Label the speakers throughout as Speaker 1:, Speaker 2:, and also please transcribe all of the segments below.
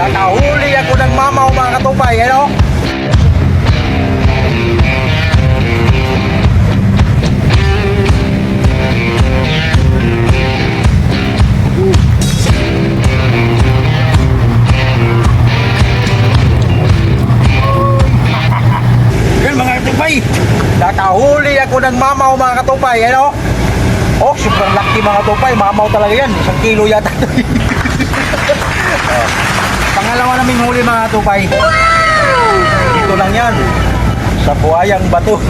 Speaker 1: Nakahuli ako ng mamaw mga katupay, ano? Nakahuli ako ng mamaw mga katupay, ano? Oh, super laki mga katupay, mamaw talaga yan, isang kilo yata. Pangalawa naming huli mga katupay. Dito lang yan, sa buhayang bato.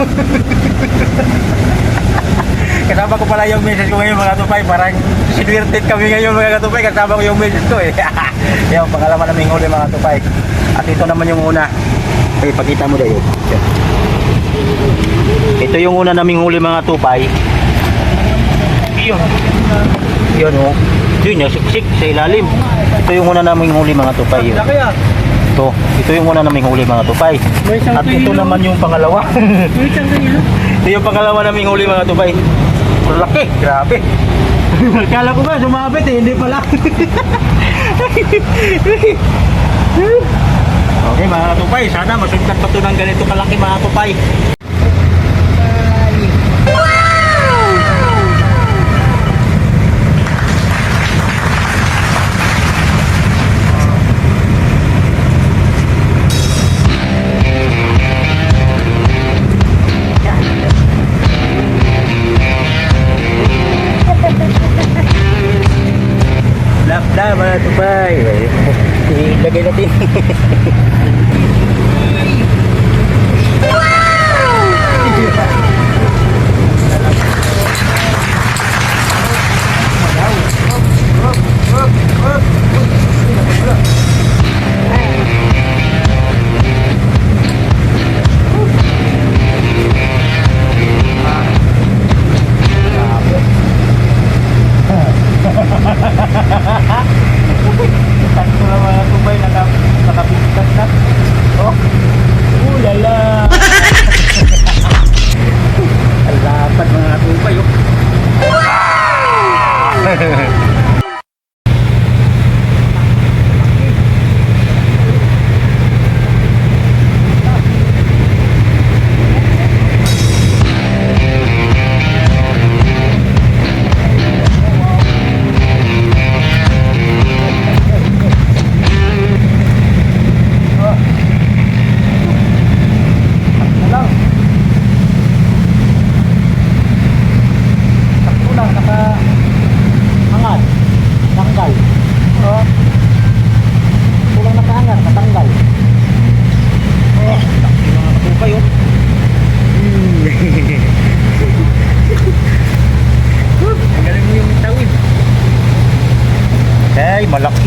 Speaker 1: Kasama ko pala yung message ko ngayon mga katupay, parang sinwirted kami ngayon mga katupay, kasama ko yung message ko eh. yung pangalawa naming huli mga katupay. At ito naman yung una. Eh, pakita mo dayo. Ito yung una naming huli mga tupay. Yun. Yun oh. Yun, nasiksik sa ilalim. Ito yung una naming huli mga tupay. Yun. Ito. Ito yung una naming huli mga tupay. At ito naman yung pangalawa. Ito yung pangalawa naming huli mga tupay. Laki. Grabe. Kala ko ba sumabit eh. Hindi pala. okay mga tupay. Sana masundan pa ito ng ganito kalaki mga tupay.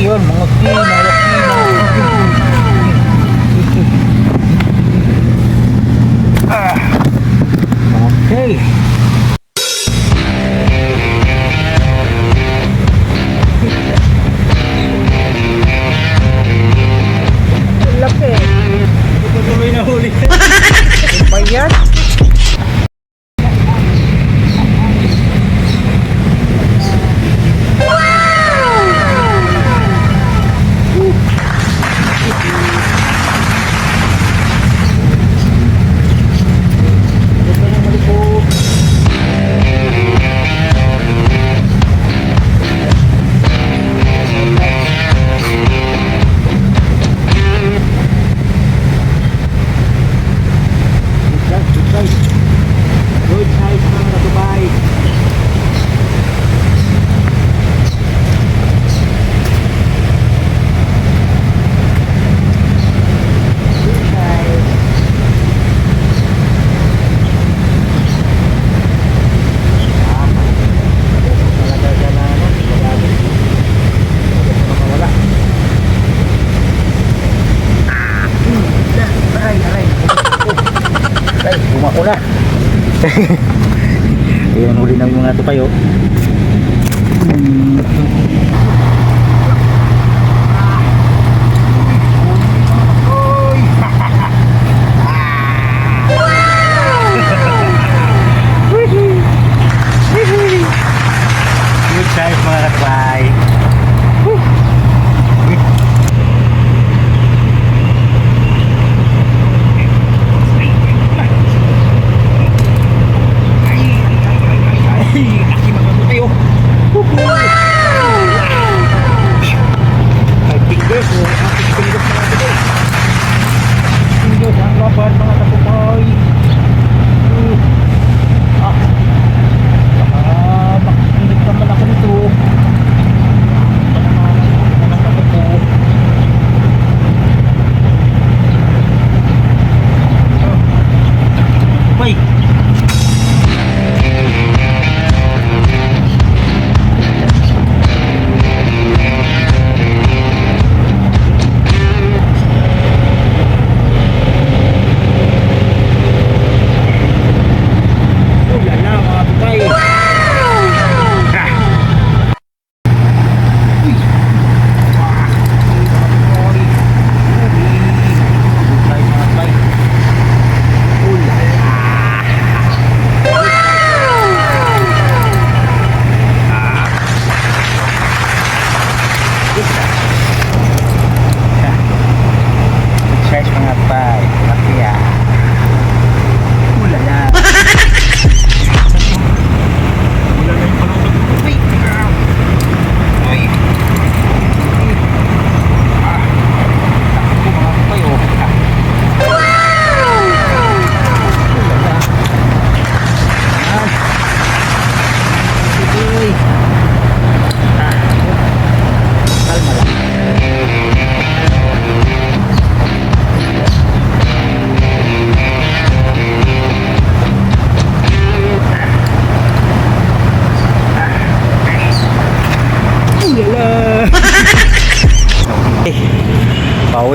Speaker 1: Yun, mga ki, Ayan, huli yung mga tupayo. Good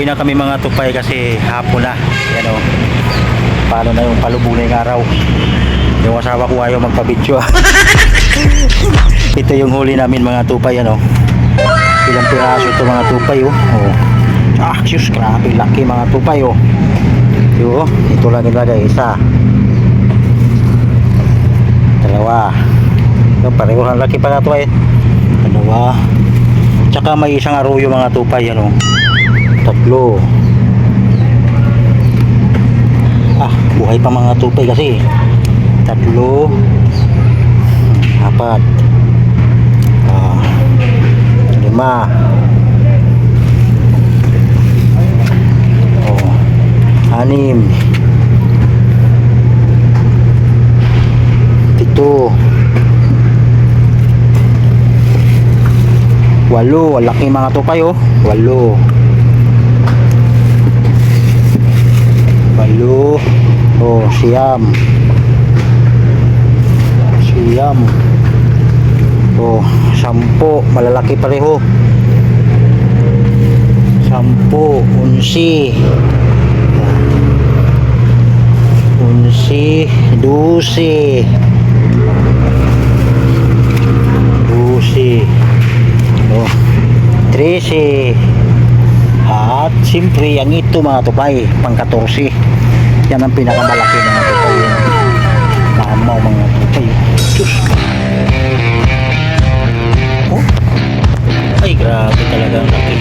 Speaker 1: na kami mga tupay kasi hapon na. Yan o. Paano na yung palubog na yung araw. Yung asawa ko ayaw magpabidyo. ito yung huli namin mga tupay ano. Ilang piraso ito mga tupay oh. oh. Ah, sus, grabe laki mga tupay oh. Yo, ito lang nilagay isa. Dalawa. Yung pareho laki pa nga tupay. Dalawa. Tsaka may isang aruyo mga tupay ano. Tatlo. Ah, buhay pa mga tupay kasi. Tatlo. Apat. Ah, lima. Oh, anim. Pito. Walo, laki mga tupay oh. Walo. Walo. Oh, siyam. Siyam. Oh, sampo, malalaki pareho. Sampo, unsi. Unsi, dusi. Dusi. Oh, 13. At siyempre, ang ito mga tupay, pang 14. Yan ang pinakamalaki mga tupay. Mamaw mga. Diyos ko. Oh. Ay, grabe talaga ang laki.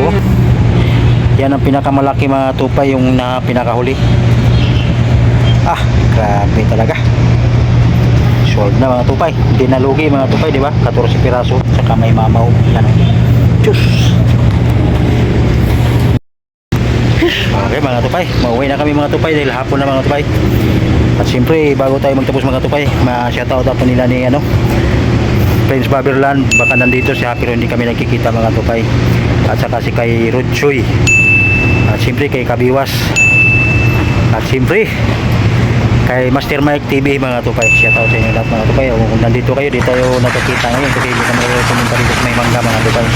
Speaker 1: Oh. Yan ang pinakamalaki mga tupay, yung na pinakahuli. Ah, grabe talaga. Sold na mga tupay. Hindi na lugi mga tupay, di ba? 14 piraso. Saka may mamaw. Yan. Tschüss. Okay mga tupay, mauwi na kami mga tupay dahil hapon na mga tupay. At siyempre, bago tayo magtapos mga tupay, ma-shoutout ako nila ni ano, Prince Baberland, baka nandito siya pero hindi kami nagkikita mga tupay. At saka si kay Rutchoy. At siyempre kay Kabiwas. At siyempre, kay Master Mike TV mga tupay. Shoutout sa inyo lahat mga tupay. O, Kung nandito kayo, di tayo nakakita ngayon kasi hindi kami pumunta dito sa may mangga mga tupay.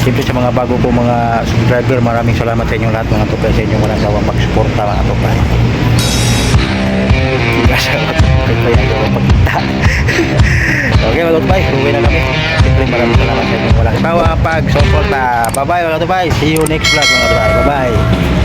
Speaker 1: Siyempre sa mga bago po mga subscriber, maraming salamat sa inyo lahat mga tupay sa inyong walang sawang pagsuporta mga tupay. Salamat tupay ang sawang pagkita. okay mga tupay, uwi na kami. Siyempre maraming salamat sa inyong walang sawang pagsuporta. Bye bye mga tupay. See you next vlog mga tupay. Bye bye.